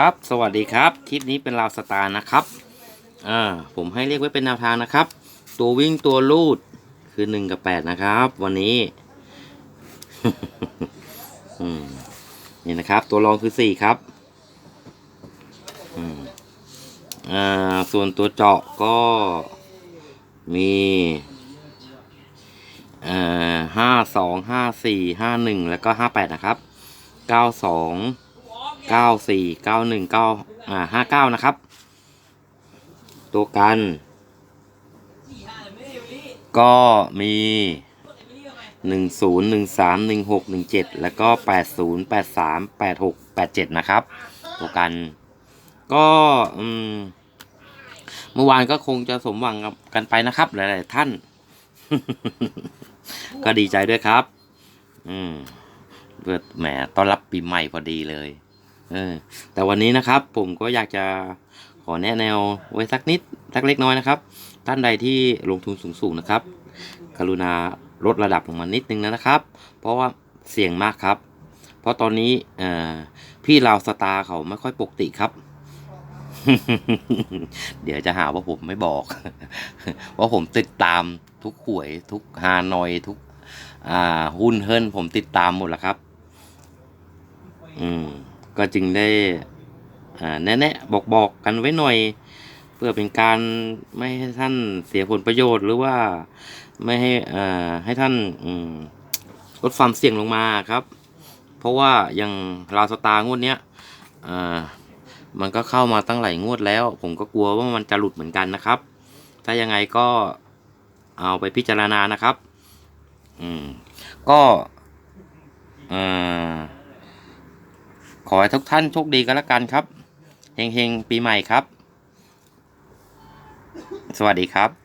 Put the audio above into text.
ครับ สวัสดีครับ คลิปนี้เป็นราวสตาร์นะครับ อ่า ผมให้เรียกไว้เป็นแนวทางนะครับ ตัววิ่งตัวลูดคือหนึ่งกับแปดนะครับ วันนี้ อืม นี่นะครับ ตัวรองคือสี่ครับ อืม อ่า ส่วนตัวเจาะก็มีอ่าห้าสองห้าสี่ห้าหนึ่งแล้วก็ห้าแปดนะครับเก้าสอง เก้าสี่เก้าหนึ่งเก้าอ่าห้าเก้านะครับ ตัวกัน ก็มีหนึ่งศูนย์หนึ่งสามหนึ่งหกหนึ่งเจ็ดแล้วก็แปดศูนย์แปดสามแปดหกแปดเจ็ดนะครับ ตัวกัน ก็อืมเมื่อวานก็คงจะสมหวังกันไปนะครับ หลาย ๆ ท่าน ก็ดีใจด้วยครับ อืมเพื่อแหมต้อนรับปีใหม่พอดีเลย เออแต่วันนี้นะครับผมก็อยากจะขอแนะแนวไว้สักนิดสักเล็กน้อยนะครับ ท่านใดที่ลงทุนสูงๆนะครับ กรุณาลดระดับลงมานิดนึงนะครับ เพราะว่าเสี่ยงมากครับ เพราะตอนนี้พี่ลาวสตาร์เขาไม่ค่อยปกติครับ เดี๋ยวจะหาว่าผมไม่บอก ว่าผมติดตามทุกหวย ทุกฮานอยทุกหุ้นเฮิรนผมติดตามหมดแล้วครับ อืม ก็จึงได้แนะๆบอกบอกกันไว้หน่อย เพื่อเป็นการไม่ให้ท่านเสียผลประโยชน์หรือว่าไม่ให้อ่าให้ท่านลดความเสี่ยงลงมาครับ เพราะว่าอย่างลาสตาร์งวดเนี้ยมันก็เข้ามาตั้งหลายงวดแล้ว ผมก็กลัวว่ามันจะหลุดเหมือนกันนะครับ ถ้ายังไงก็เอาไปพิจารณานะครับ อืม ก็อ่า ขอให้ทุกท่านโชคดีกันแล้วกันครับเฮงๆ ปีใหม่ครับ สวัสดีครับ